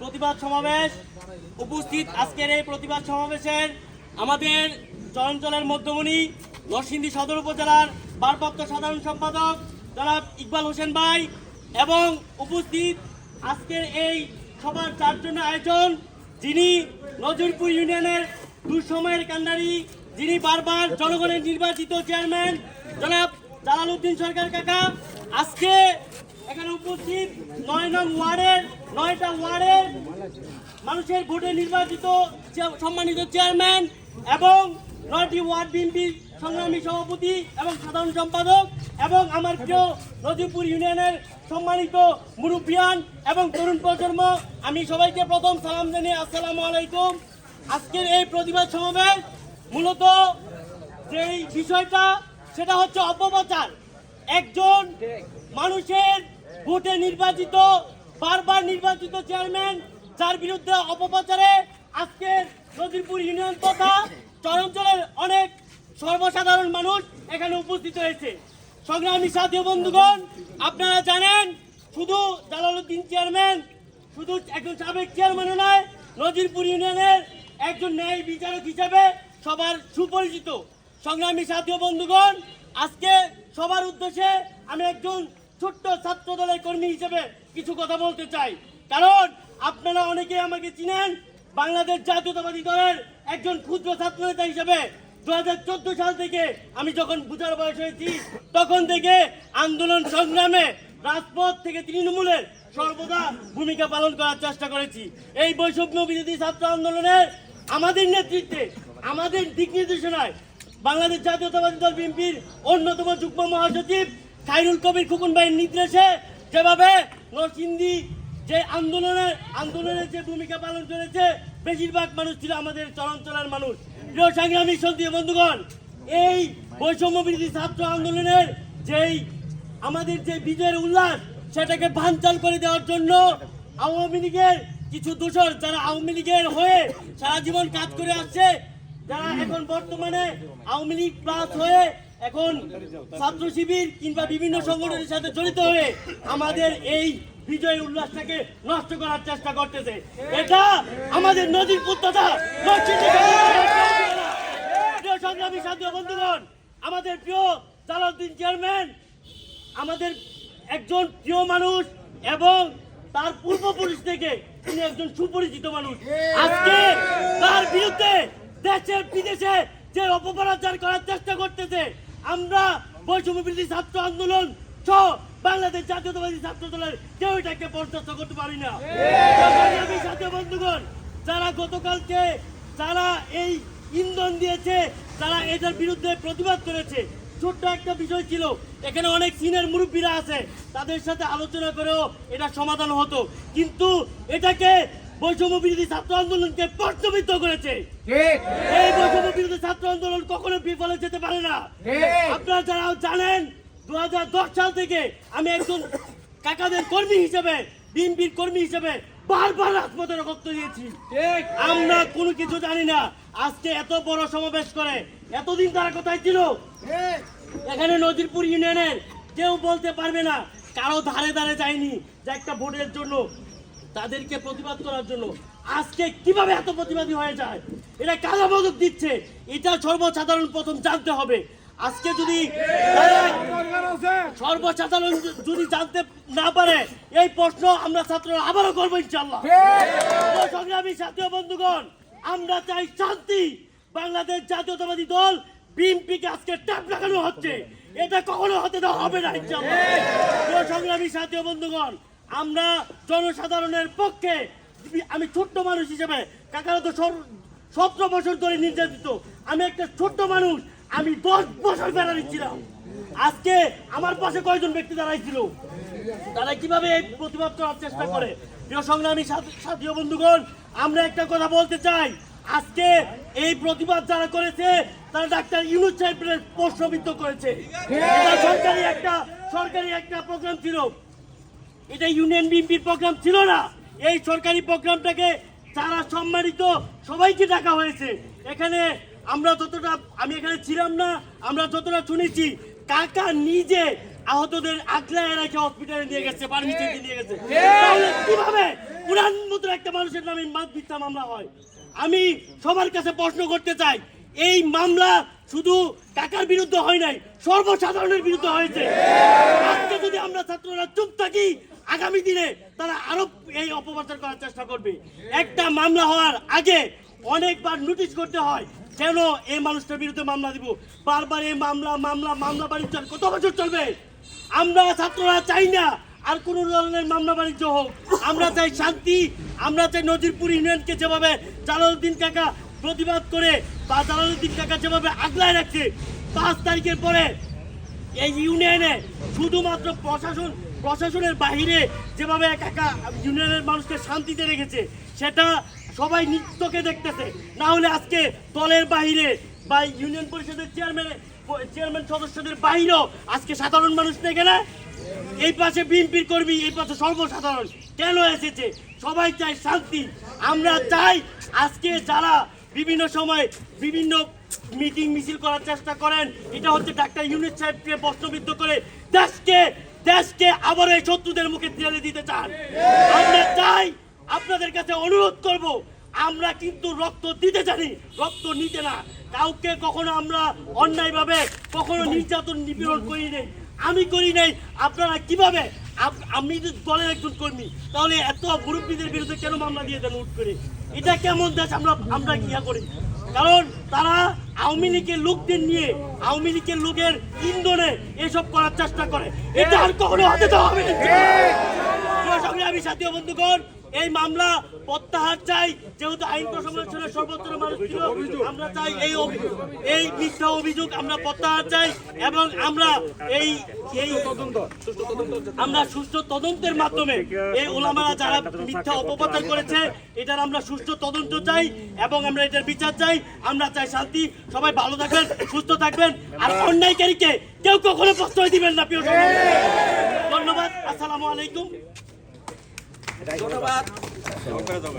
প্রতিবাদ সমাবেশ উপস্থিত আজকের এই প্রতিবাদ সমাবেশের আমাদের চরাঞ্চলের মধ্যমণি নরসিংদী সদর উপজেলার ভারপ্রাপ্ত সাধারণ সম্পাদক জনাব ইকবাল হোসেন ভাই এবং উপস্থিত আজকের এই সবার চারজন আয়োজন, যিনি নজরপুর ইউনিয়নের দুঃসময়ের কান্ডারি, যিনি বারবার জনগণের নির্বাচিত চেয়ারম্যান জনাব জালালউদ্দিন সরকার কাকা। আজকে এখানে উপস্থিত নয় নং ওয়ার্ডের, নয়টা ওয়ার্ডের মানুষের ভোটে নির্বাচিত সম্মানিত চেয়ারম্যান এবং নয়টি ওয়ার্ড বিএনপির সংগ্রামী সভাপতি এবং সাধারণ সম্পাদক এবং আমার প্রিয় নজিপুর ইউনিয়নের সম্মানিত মুরব্বিয়ান এবং তরুণ প্রজন্ম, আমি সবাইকে প্রথম সালাম জানিয়ে আসসালামু আলাইকুম। আজকের এই প্রতিবাদ সমাবেশ মূলত যেই বিষয়টা, সেটা হচ্ছে অপপ্রচার। একজন মানুষের ভোটে নির্বাচিত, বারবার নির্বাচিত চেয়ারম্যান, যার বিরুদ্ধে অপপ্রচারে আজকে নদীপুর ইউনিয়ন তথা চরাঞ্চলের অনেক সর্বসাধারণ মানুষ এখানে উপস্থিত হয়েছে। সংগ্রামী সাথী বন্ধুগণ, আপনারা জানেন, শুধু জালালউদ্দিন চেয়ারম্যান, শুধু একজন সাবেক চেয়ারম্যানও নয় নজিরপুর ইউনিয়নের একজন ন্যায় বিচারক হিসেবে সবার সুপরিচিত। সংগ্রামী সাথী বন্ধুগণ, আজকে সবার উদ্দেশ্যে আমি একজন ছোট্ট ছাত্র দলের কর্মী হিসেবে কিছু কথা বলতে চাই। কারণ আপনারা অনেকে আমাকে চিনেন, বাংলাদেশ জাতীয়তাবাদী দলের একজন ক্ষুদ্র ছাত্র নেতা হিসেবে। দু হাজার চোদ্দ সাল থেকে আমি যখন বুঝার বয়স হয়েছি, তখন থেকে আন্দোলন সংগ্রামে রাজপথ থেকে তৃণমূলের সর্বদা ভূমিকা পালন করার চেষ্টা করেছি। এই বৈষম্য বিরোধী ছাত্র আন্দোলনের আমাদের নেতৃত্বে, আমাদের দিক নির্দেশনায় বাংলাদেশ জাতীয়তাবাদী দল বিএনপির অন্যতম যুগ্ম মহাসচিব খাইরুল কবির খুকুন ভাইয়ের নির্দেশে যেভাবে নরসিংদী যে আন্দোলনের আন্দোলনের যে ভূমিকা পালন করেছে, বেশিরভাগ মানুষ ছিল আমাদের চরাঞ্চলের মানুষ। প্রিয় সংগ্রামী সন্ধ্যা বন্ধুগণ, এই বৈষম্য বিরোধী ছাত্র আন্দোলনের যেই আমাদের যে বিজয়ের উল্লাস, সেটাকে ভাঞ্চাল করে দেওয়ার জন্য আওয়ামী লীগের কিছু দোষর যারা আওয়ামী লীগের হয়ে সারা জীবন কাজ করে আসছে, যারা এখন বর্তমানে আওয়ামী লীগ প্লাস হয়ে এখন ছাত্র শিবির কিংবা বিভিন্ন সংগঠনের সাথে জড়িত হয়ে আমাদের এই বিজয় উল্লাসটাকে নষ্ট করার চেষ্টা করতেছে। এটা আমাদের নদীর পুত্রতা সংগ্রামী বন্ধুগণ, আমাদের প্রিয় জালাউদ্দিন চেয়ারম্যান, আমাদের একজন প্রিয় মানুষ এবং তার পূর্বপুরুষ থেকে তিনি একজন সুপরিচিত মানুষ। আজকে তার বিরুদ্ধে দেশে বিদেশে যে অপপ্রচার করার চেষ্টা করতেছে আমরা বৈষম্য বিরোধী ছাত্র আন্দোলন সহ বাংলাদেশ জাতীয়তাবাদী ছাত্র দলের কেউ এটাকে বরদাস্ত করতে পারি না। সাথী বন্ধুগণ, যারা গতকালকে যারা এই ইন্ধন দিয়েছে তারা এটার বিরুদ্ধে প্রতিবাদ করেছে, ছোট্ট একটা বিষয় ছিল, এখানে অনেক সিনিয়র মুরব্বীরা আছে, তাদের সাথে আলোচনা করেও এটা সমাধান হতো। কিন্তু এটাকে বৈষম্য বিরোধী ছাত্র আন্দোলনকে প্রশ্নবিদ্ধ করেছে। এই বৈষম্য বিরোধী ছাত্র আন্দোলন কখনো বিফলে যেতে পারে না। আপনারা যারা জানেন দু হাজার দশ সাল থেকে আমি একজন কাকাদের কর্মী হিসেবে বিএনপির কর্মী হিসেবে বারবার রাজপথে রক্ত দিয়েছি আমরা কোনো কিছু জানি না। আজকে এত বড় সমাবেশ করে এতদিন তারা কোথায় ছিল? এখানে নজিরপুর ইউনিয়নের কেউ বলতে পারবে না। কারও ধারে ধারে যায়নি যে একটা ভোটের জন্য তাদেরকে প্রতিবাদ করার জন্য আজকে কীভাবে এত প্রতিবাদী হয়ে যায়? এটা কালা মদক দিচ্ছে? এটা সর্বসাধারণ প্রথম জানতে হবে। আজকে যদি সর্বসাধারণ যদি জানতে না পারে, এই প্রশ্ন আমরা ছাত্ররা আবারও করব ইনশাল্লাহ সংগ্রামী জাতীয় বন্ধুগণ, আমরা চাই শান্তি। বাংলাদেশ জাতীয়তাবাদী দল বিএনপিকে আজকে ট্যাপ লাগানো হচ্ছে। এটা কখনো হতে দেওয়া হবে না ইনশাআল্লাহ। প্রিয় সংগ্রামী জাতীয় বন্ধুগণ আমরা জনসাধারণের পক্ষে আমি ছোট্ট মানুষ হিসেবে কাকারা তো সতেরো বছর ধরে নির্যাতিত। আমি একটা ছোট্ট মানুষ, আমি দশ বছর বেড়া দিচ্ছিলাম আজকে আমার পাশে কয়জন ব্যক্তি দাঁড়াইছিল? তারা কীভাবে এই প্রতিবাদ করার চেষ্টা করে? প্রিয় সংগ্রামী সাথী- বন্ধুগণ, আমরা একটা কথা বলতে চাই। আজকে এই প্রতিবাদ যারা করেছে, তারা ডাক্তার ইউনুস সাহেবের প্রশ্নবিদ্ধ করেছে। সরকারি একটা সরকারি একটা প্রোগ্রাম ছিল। এটা ইউনিয়ন বিএনপির প্রোগ্রাম ছিল না। এই সরকারি প্রোগ্রামটাকে যারা সম্মানিত সবাইকে ডাকা হয়েছে। এখানে আমরা যতটা আমি এখানে ছিলাম না আমরা যতটা শুনেছি কাকা নিজে আহতদের আগলায় রেখে হসপিটালে নিয়ে গেছে পারমিশন নিয়ে গেছে। তাহলে কীভাবে উড়ান মতো একটা মানুষের নামে মাছ মিথ্যা মামলা হয়? আমি সবার কাছে প্রশ্ন করতে চাই এই মামলা শুধু টাকার বিরুদ্ধে হয় নাই সর্বসাধারণের বিরুদ্ধে হয়েছে। আজকে যদি আমরা ছাত্ররা চুপ থাকি আগামী দিনে তারা আরও এই অপপ্রচার করার চেষ্টা করবে। একটা মামলা হওয়ার আগে অনেকবার নোটিশ করতে হয়, কেন এই মানুষটার বিরুদ্ধে মামলা দিব? বারবার এই মামলা মামলা মামলা বাণিজ্য কত বছর চলবে? আমরা ছাত্ররা চাই না আর কোন ধরনের মামলা বাণিজ্য হোক। আমরা চাই শান্তি, আমরা চাই নজিরপুর ইউনিয়নকে যেভাবে জালালউদ্দিন কাকা প্রতিবাদ করে বা জালালউদ্দিন কাকা যেভাবে আগলায় রাখছে পাঁচ তারিখের পরে এই ইউনিয়নে শুধুমাত্র প্রশাসন, প্রশাসনের বাহিরে যেভাবে এক একা ইউনিয়নের মানুষকে শান্তিতে রেখেছে, সেটা সবাই নিত্যকে দেখতেছে। না হলে আজকে দলের বাহিরে বা ইউনিয়ন পরিষদের চেয়ারম্যান চেয়ারম্যান সদস্যদের বাহিরেও আজকে সাধারণ মানুষ দেখে না? এই পাশে বিএনপির কর্মী, এই পাশে সর্বসাধারণ। কেন এসেছে? সবাই চাই শান্তি। আমরা চাই আজকে যারা বিভিন্ন সময় বিভিন্ন মিটিং মিছিল করার চেষ্টা করেন। এটা হচ্ছে ডাক্তার ইউনিট সাহেবকে প্রশ্নবিদ্ধ করে দেশকে দেশকে আবার এই শত্রুদের মুখে ঠেলে দিতে চান। আমরা চাই আপনাদের কাছে অনুরোধ করব, আমরা কিন্তু রক্ত দিতে জানি, রক্ত নিতে না। কাউকে কখনো আমরা অন্যায়ভাবে, কখনো নির্যাতন নিপীড়ন করি নেই। আমি করি নাই, আপনারা কীভাবে? আমি তো দলের একজন কর্মী, তাহলে এত মুরব্বীদের বিরুদ্ধে কেন মামলা দিয়ে দেন উঠ করে? এটা কেমন দেশ আমরা আমরা ইয়া করি? কারণ তারা আওয়ামী লীগের লোকদের নিয়ে আওয়ামী লীগের লোকের ইন্ধনে এসব করার চেষ্টা করে। এটা আর কখনো হতে হবে আমি প্রিয় সংগ্রামী সাথী বন্ধুগণ এই মামলা প্রত্যাহার চাই। যেহেতু আইন প্রশাসনের সর্বোচ্চ মানুষ ছিল, আমরা চাই এই এই মিথ্যা অভিযোগ আমরা প্রত্যাহার চাই এবং আমরা এই এই আমরা সুষ্ঠু তদন্তের মাধ্যমে এই ওলামারা যারা মিথ্যা অপপ্রচার করেছে, এটার আমরা সুষ্ঠু তদন্ত চাই এবং আমরা এটার বিচার চাই। আমরা চাই শান্তি। সবাই ভালো থাকবেন, সুস্থ থাকবেন। আর অন্যায়কারীকে কেউ কখনো প্রশ্রয় দিবেন না, প্রিয় ধন্যবাদ। আসসালামু আলাইকুম। ধন্যবাদ।